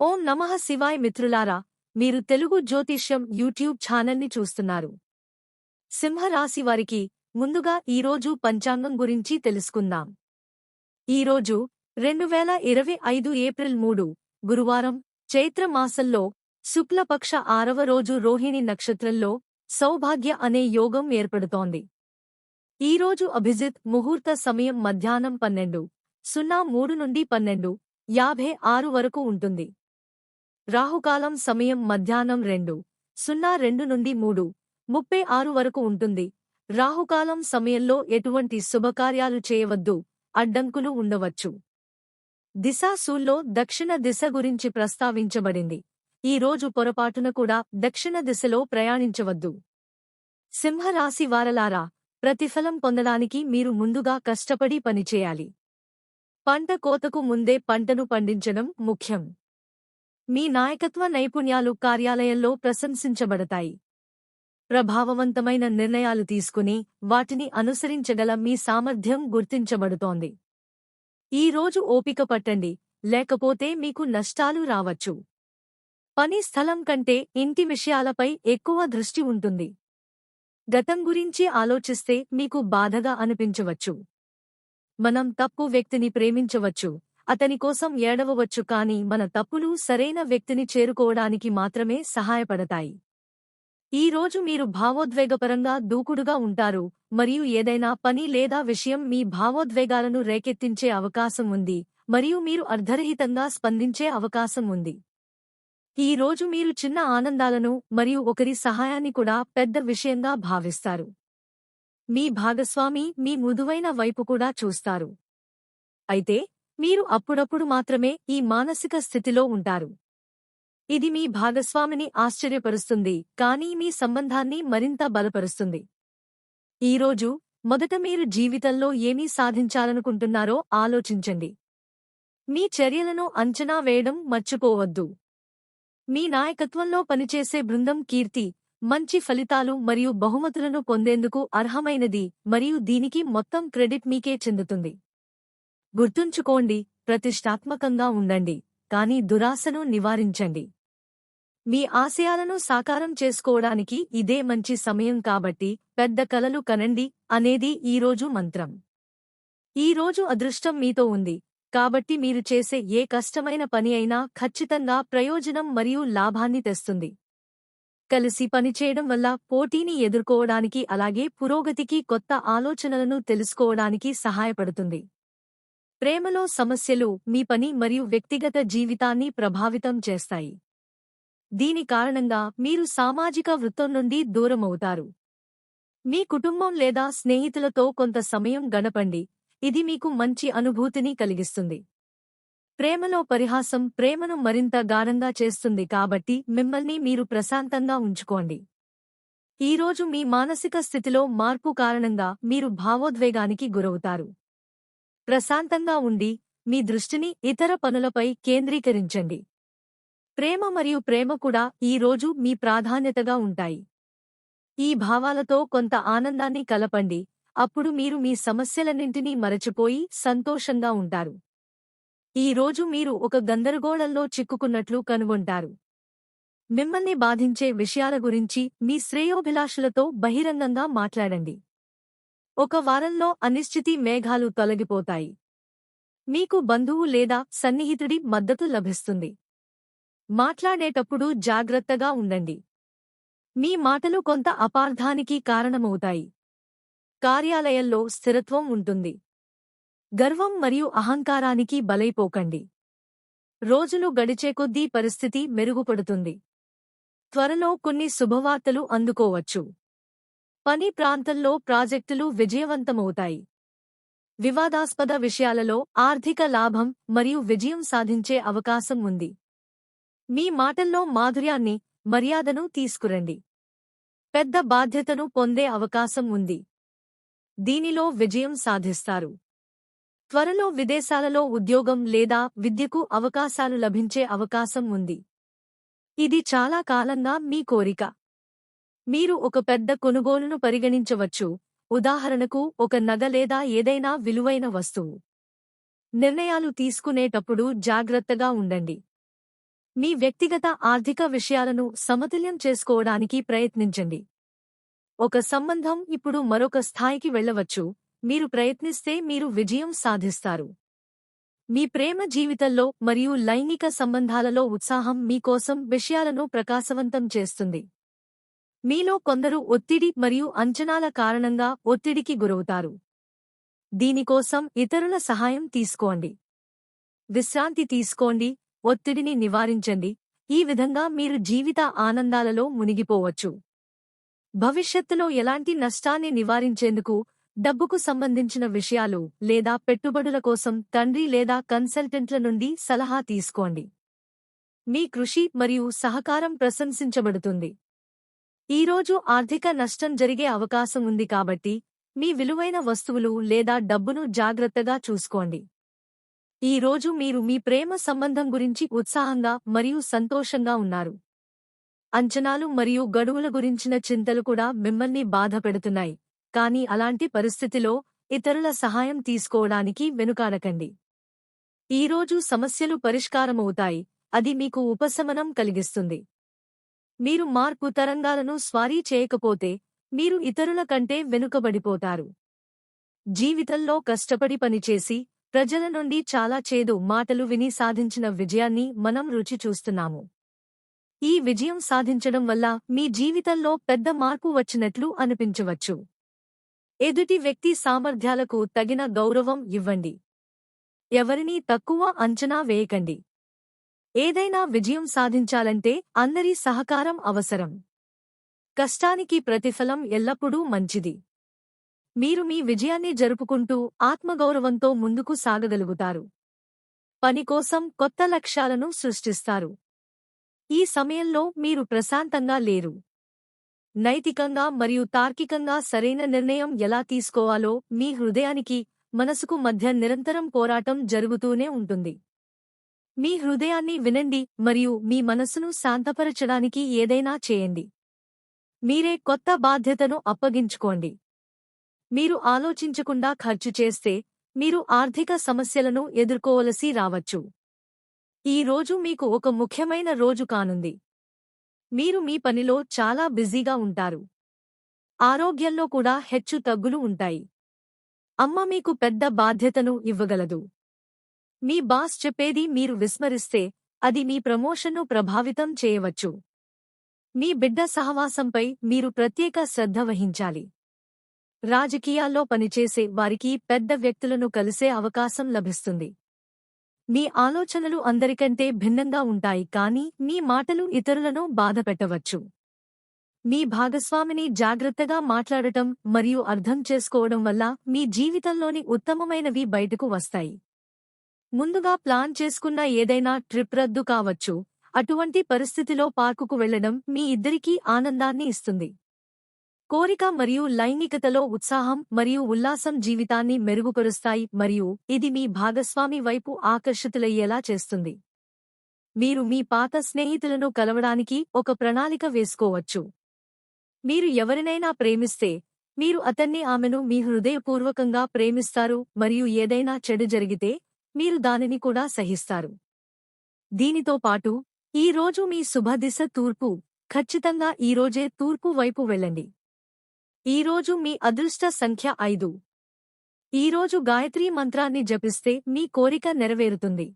ఓం నమః శివాయ్ మిత్రులారా మీరు తెలుగు జ్యోతిష్యం యూట్యూబ్ ఛానల్ని చూస్తున్నారు. సింహరాశి వారికి ముందుగా ఈరోజు పంచాంగం గురించి తెలుసుకుందాం. ఈరోజు రెండు వేల ఇరవై ఐదు ఏప్రిల్ మూడు గురువారం చైత్ర మాసంలో శుక్లపక్ష ఆరవ రోజు రోహిణి నక్షత్రంలో సౌభాగ్య అనే యోగం ఏర్పడుతోంది. ఈరోజు అభిజిత్ ముహూర్త సమయం మధ్యాహ్నం పన్నెండు సున్నా మూడు నుండి పన్నెండు యాభై ఆరు వరకు ఉంటుంది. రాహుకాలం సమయం మధ్యాహ్నం రెండు సున్నా రెండు నుండి మూడు ముప్పై ఆరు వరకు ఉంటుంది. రాహుకాలం సమయంలో ఎటువంటి శుభకార్యాలు చేయవద్దు అడ్డంకులు ఉండవచ్చు. దిశాసూల్లో దక్షిణ దిశ గురించి ప్రస్తావించబడింది. ఈ రోజు పొరపాటున కూడా దక్షిణ దిశలో ప్రయాణించవద్దు. సింహరాశి వారలారా ప్రతిఫలం పొందడానికి మీరు ముందుగా కష్టపడి పనిచేయాలి. పంట కోతకు ముందే పంటను పండించడం ముఖ్యం. మీ నాయకత్వ నైపుణ్యాలు కార్యాలయంలో ప్రశంసించబడతాయి. ప్రభావవంతమైన నిర్ణయాలు తీసుకుని వాటిని అనుసరించగల మీ సామర్థ్యం గుర్తించబడుతోంది. ఈ రోజు ఓపిక పట్టండి లేకపోతే మీకు నష్టాలు రావచ్చు. పని స్థలం కంటే ఇంటి విషయాలపై ఎక్కువ దృష్టి ఉంటుంది. గతం గురించి ఆలోచిస్తే మీకు బాధగా అనిపించవచ్చు. మనం తప్పు వ్యక్తిని ప్రేమించవచ్చు. అతని కోసం ఏడవవచ్చు కాని మన తప్పులు సరైన వ్యక్తిని చేరుకోవడానికి మాత్రమే సహాయపడతాయి. ఈ రోజు మీరు భావోద్వేగపరంగా దూకుడుగా ఉంటారు మరియు ఏదైనా పని లేదా విషయం మీ భావోద్వేగాలను రేకెత్తించే అవకాశం ఉంది మరియు మీరు అర్ధరహితంగా స్పందించే అవకాశం ఉంది. ఈ రోజు మీరు చిన్న ఆనందాలను మరియు ఒకరి సహాయాన్ని కూడా పెద్ద విషయంగా భావిస్తారు. మీ భాగస్వామి మీ మృదువైన వైపు కూడా చూస్తారు. అయితే మీరు అప్పుడప్పుడు మాత్రమే ఈ మానసిక స్థితిలో ఉంటారు. ఇది మీ భాగస్వామిని ఆశ్చర్యపరుస్తుంది కానీ మీ సంబంధాన్ని మరింత బలపరుస్తుంది. ఈరోజు మొదట మీరు జీవితంలో ఏమీ సాధించాలనుకుంటున్నారో ఆలోచించండి. మీ చర్యలను అంచనా వేయడం మర్చిపోవద్దు. మీ నాయకత్వంలో పనిచేసే బృందం కీర్తి మంచి ఫలితాలు మరియు బహుమతులను పొందేందుకు అర్హమైనది మరియు దీనికి మొత్తం క్రెడిట్ మీకే చెందుతుంది. గుర్తుంచుకోండి ప్రతిష్టాత్మకంగా ఉండండి కానీ దురాశను నివారించండి. మీ ఆశయాలను సాకారం చేసుకోవడానికి ఇదే మంచి సమయం కాబట్టి పెద్ద కలలు కనండి అనేది ఈరోజు మంత్రం. ఈరోజు అదృష్టం మీతో ఉంది కాబట్టి మీరు చేసే ఏ కష్టమైన పని అయినా ఖచ్చితంగా ప్రయోజనం మరియు లాభాన్ని తెస్తుంది. కలిసి పనిచేయడం వల్ల పోటీని ఎదుర్కోవడానికి అలాగే పురోగతికి కొత్త ఆలోచనలను తెలుసుకోవడానికి సహాయపడుతుంది. ప్రేమలో సమస్యలు మీ పని మరియు వ్యక్తిగత జీవితాన్ని ప్రభావితం చేస్తాయి. దీని కారణంగా మీరు సామాజిక వృత్తం నుండి దూరమవుతారు. మీ కుటుంబం లేదా స్నేహితులతో కొంత సమయం గడపండి. ఇది మీకు మంచి అనుభూతిని కలిగిస్తుంది. ప్రేమలో పరిహాసం ప్రేమను మరింత గాఢంగా చేస్తుంది కాబట్టి మిమ్మల్ని మీరు ప్రశాంతంగా ఉంచుకోండి. ఈరోజు మీ మానసిక స్థితిలో మార్పు కారణంగా మీరు భావోద్వేగానికి గురవుతారు. ప్రశాంతంగా ఉండి మీ దృష్టిని ఇతర పనులపై కేంద్రీకరించండి. ప్రేమ మరియు ప్రేమ కూడా ఈ రోజు మీ ప్రాధాన్యతగా ఉంటాయి. ఈ భావాలతో కొంత ఆనందాన్ని కలపండి. అప్పుడు మీరు మీ సమస్యలన్నింటినీ మరచిపోయి సంతోషంగా ఉంటారు. ఈ రోజు మీరు ఒక గందరగోళంలో చిక్కుకున్నట్లు కనుగొంటారు. మిమ్మల్ని బాధించే విషయాల గురించి మీ శ్రేయోభిలాషులతో బహిరంగంగా మాట్లాడండి. ఒక వారంలో అనిశ్చితి మేఘాలు తొలగిపోతాయి. మీకు బంధువు లేదా సన్నిహితుడి మద్దతు లభిస్తుంది. మాట్లాడేటప్పుడు జాగ్రత్తగా ఉండండి. మీ మాటలు కొంత అపార్థానికి కారణమవుతాయి. కార్యాలయంలో స్థిరత్వం ఉంటుంది. గర్వం మరియు అహంకారానికి బలైపోకండి. రోజులు గడిచే కొద్దీ పరిస్థితి మెరుగుపడుతుంది. త్వరలో కొన్ని శుభవార్తలు అందుకోవచ్చు. పని ప్రాంతంలో ప్రాజెక్టులు విజయవంతమవుతాయి. వివాదాస్పద విషయాలలో ఆర్థిక లాభం మరియు విజయం సాధించే అవకాశం ఉంది. మీ మాటల్లో మాధుర్యాన్ని మర్యాదను తీసుకురండి. పెద్ద బాధ్యతను పొందే అవకాశం ఉంది. దీనిలో విజయం సాధిస్తారు. త్వరలో విదేశాలలో ఉద్యోగం లేదా విద్యకు అవకాశాలు లభించే అవకాశం ఉంది. ఇది చాలా కాలంగా మీ కోరిక. మీరు ఒక పెద్ద కొనుగోలును పరిగణించవచ్చు. ఉదాహరణకు ఒక నగ లేదా ఏదైనా విలువైన వస్తువు. నిర్ణయాలు తీసుకునేటప్పుడు జాగ్రత్తగా ఉండండి. మీ వ్యక్తిగత ఆర్థిక విషయాలను సమతుల్యం చేసుకోవడానికి ప్రయత్నించండి. ఒక సంబంధం ఇప్పుడు మరొక స్థాయికి వెళ్ళవచ్చు. మీరు ప్రయత్నిస్తే మీరు విజయం సాధిస్తారు. మీ ప్రేమ జీవితంలో మరియు లైంగిక సంబంధాలలో ఉత్సాహం మీకోసం విషయాలను ప్రకాశవంతం చేస్తుంది. మీలో కొందరు ఒత్తిడి మరియు అంచనాల కారణంగా ఒత్తిడికి గురవుతారు. దీనికోసం ఇతరుల సహాయం తీసుకోండి. విశ్రాంతి తీసుకోండి ఒత్తిడిని నివారించండి. ఈ విధంగా మీరు జీవిత ఆనందాలలో మునిగిపోవచ్చు. భవిష్యత్తులో ఎలాంటి నష్టాన్ని నివారించేందుకు డబ్బుకు సంబంధించిన విషయాలు లేదా పెట్టుబడుల కోసం తండ్రి లేదా కన్సల్టెంట్ల నుండి సలహా తీసుకోండి. మీ కృషి మరియు సహకారం ప్రశంసించబడుతుంది. ఈరోజు ఆర్థిక నష్టం జరిగే అవకాశం ఉంది కాబట్టి మీ విలువైన వస్తువులు లేదా డబ్బును జాగ్రత్తగా చూసుకోండి. ఈ రోజు మీరు మీ ప్రేమ సంబంధం గురించి ఉత్సాహంగా మరియు సంతోషంగా ఉన్నారు. అంచనాలు మరియు గడువుల గురించిన చింతలు కూడా మిమ్మల్ని బాధపెడుతున్నాయి. కానీ అలాంటి పరిస్థితిలో ఇతరుల సహాయం తీసుకోవడానికి వెనుకాడకండి. ఈరోజు సమస్యలు పరిష్కారమవుతాయి. అది మీకు ఉపశమనం కలిగిస్తుంది. మీరు మార్పు తరంగాలను స్వారీ చేయకపోతే మీరు ఇతరుల కంటే వెనుకబడిపోతారు. జీవితంలో కష్టపడి పనిచేసి ప్రజల నుండి చాలా చేదు మాటలు విని సాధించిన విజయాన్ని మనం రుచి చూస్తున్నాము. ఈ విజయం సాధించడం వల్ల మీ జీవితంలో పెద్ద మార్పు వచ్చినట్లు అనిపించవచ్చు. ఎదుటి వ్యక్తి సామర్థ్యాలకు తగిన గౌరవం ఇవ్వండి. ఎవరినీ తక్కువ అంచనా వేయకండి. ఏదైనా విజయం సాధించాలంటే అందరి సహకారం అవసరం. కష్టానికి ప్రతిఫలం ఎల్లప్పుడూ మంచిది. మీరు మీ విజయాన్ని జరుపుకుంటూ ఆత్మగౌరవంతో ముందుకు సాగగలుగుతారు. పని కోసం కొత్త లక్ష్యాలను సృష్టిస్తారు. ఈ సమయంలో మీరు ప్రశాంతంగా లేరు. నైతికంగా మరియు తార్కికంగా సరైన నిర్ణయం ఎలా తీసుకోవాలో మీ హృదయానికి మనసుకు మధ్య నిరంతరం పోరాటం జరుగుతూనే ఉంటుంది. మీ హృదయాన్ని వినండి మరియు మీ మనస్సును శాంతపరచడానికి ఏదైనా చేయండి. మీరే కొత్త బాధ్యతను అప్పగించుకోండి. మీరు ఆలోచించకుండా ఖర్చు చేస్తే మీరు ఆర్థిక సమస్యలను ఎదుర్కోవలసి రావచ్చు. ఈ రోజు మీకు ఒక ముఖ్యమైన రోజు కానుంది. మీరు మీ పనిలో చాలా బిజీగా ఉంటారు. ఆరోగ్యంలో కూడా హెచ్చు తగ్గులు ఉంటాయి. అమ్మ మీకు పెద్ద బాధ్యతను ఇవ్వగలదు. మీ బాస్ చెప్పేది మీరు విస్మరిస్తే అది మీ ప్రమోషన్ను ప్రభావితం చేయవచ్చు. మీ బిడ్డ సహవాసంపై మీరు ప్రత్యేక శ్రద్ధ వహించాలి. రాజకీయాల్లో పనిచేసే వారికి పెద్ద వ్యక్తులను కలిసే అవకాశం లభిస్తుంది. మీ ఆలోచనలు అందరికంటే భిన్నంగా ఉంటాయి కానీ మీ మాటలు ఇతరులను బాధపెట్టవచ్చు మీ భాగస్వామిని జాగ్రత్తగా మాట్లాడటం మరియు అర్థం చేసుకోవడం వల్ల మీ జీవితంలోని ఉత్తమమైనవి బయటకు వస్తాయి. ముందుగా ప్లాన్ చేసుకున్న ఏదైనా ట్రిప్ రద్దు కావచ్చు. అటువంటి పరిస్థితిలో పార్కుకు వెళ్ళడం మీ ఇద్దరికీ ఆనందాన్ని ఇస్తుంది. కోరిక మరియు లైంగికతలో ఉత్సాహం మరియు ఉల్లాసం జీవితాన్ని మెరుగుపరుస్తాయి మరియు ఇది మీ భాగస్వామి వైపు ఆకర్షితులయ్యేలా చేస్తుంది. మీరు మీ పాత స్నేహితులను కలవడానికి ఒక ప్రణాళిక వేసుకోవచ్చు. మీరు ఎవరినైనా ప్రేమిస్తే మీరు అతన్ని ఆమెను మీ హృదయపూర్వకంగా ప్రేమిస్తారు మరియు ఏదైనా చెడు జరిగితే మీరు దానిని కూడా సహిస్తారు. దీనితో పాటు ఈ రోజు మీ శుభదిశ తూర్పు ఖచ్చితంగా ఈరోజే తూర్పు వైపు వెళ్ళండి. ఈరోజు మీ అదృష్ట సంఖ్య ఐదు. ఈరోజు గాయత్రీ మంత్రాన్ని జపిస్తే మీ కోరిక నెరవేరుతుంది.